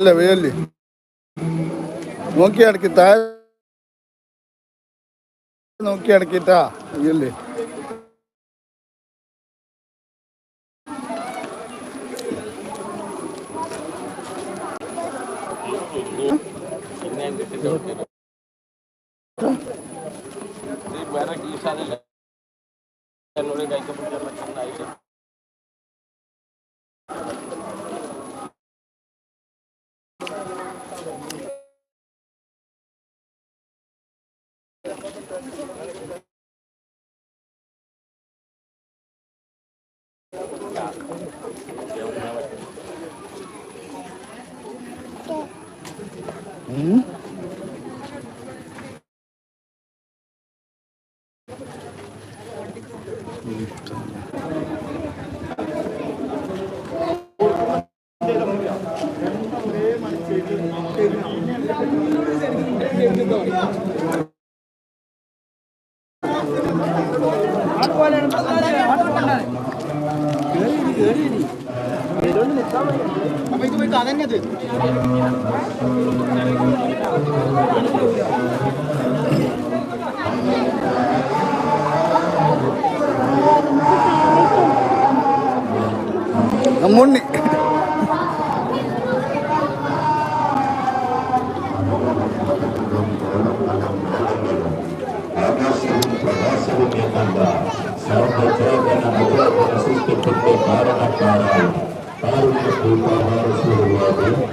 അല്ല വെയല്ലേ നോക്കി അടക്കി താഴെ നോക്കി അടക്കിട്ടാ වැර ගීසාරල නොලේ ගයික පුටම Mm-hmm. ടീഷാറില്ല എന്നോട് കഴിക്കപ്പെട്ടാൽ പറ്റുന്നതായിട്ട് അമ്മുണ്ണി ആകാശവും bangun nih. Selamat datang di Baru Rasulullah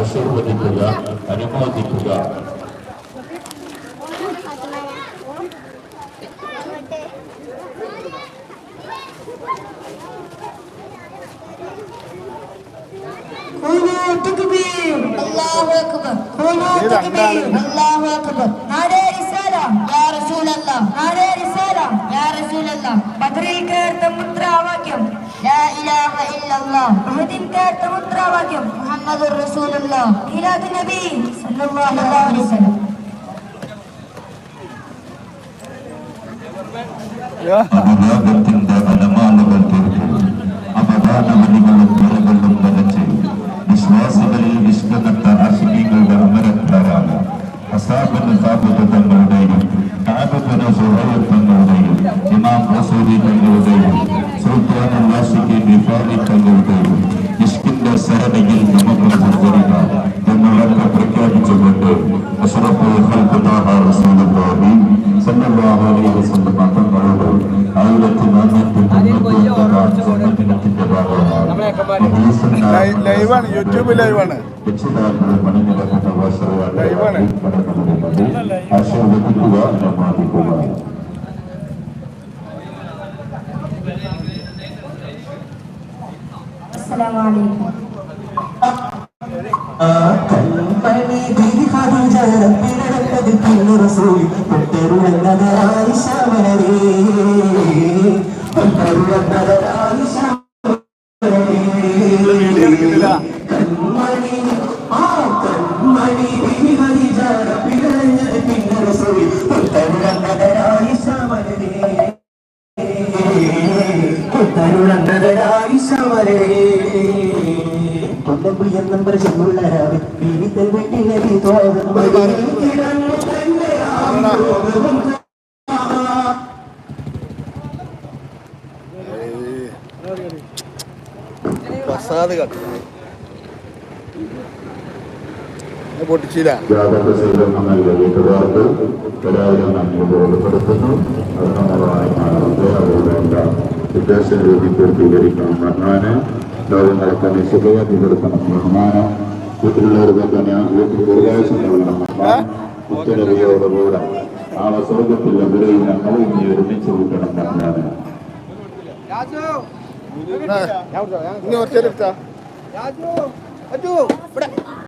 ఆశీర్వదించుగా అనుమోదించుగా नारे रिसाला या रसूल अल्लाह नारे रिसाला يا رسول الله نادي رسالة يا رسول الله ബദറിൽ കേർത്ത മുദ്രാവാക്യം لا إله إلا الله ഉഹദിൽ കേർത്ത മുദ്രാവാക്യം മുഹമ്മദ് റസൂലുള്ള മീലാദ് നബി സല്ലല്ലാഹു അലൈഹി വസല്ലം അനുരാഗത്തിന്റെ അലമാലകൾ തീർത്ത് അപദാനവലികളും തിരകളും വരച്ച് ലൈവാണ് യൂട്യൂബ് ലൈവാണ് ലൈവാണ്. ആശീർവദിക്കുക കൊല്ലംകുളിയൻ നമ്പർ ചെന്നുള്ള രാവിൽ പീഡിത്തൽ വെട്ടിനടി പ്രസാദ് കണ്ടു അവരുടെ ഉദ്ദേശ രീതി പൂർത്തീകരിക്കണം റഹ്മാന് ലോകങ്ങളൊക്കെ നിശ്ചയത്തി കൊടുക്കണം റഹ്മാന് വീട്ടിലുള്ളവർക്ക് തന്നെ ദീർഘായുസം നൽകണം ഉത്തരവിയോടുകൂടെ ആ സ്വർഗത്തിൽ എവിടെയും ഞങ്ങൾ ഇനി ഒരുമിച്ച് കൂട്ടണം റഹ്മാന് ഇനി കുറച്ചേരം എടുത്താ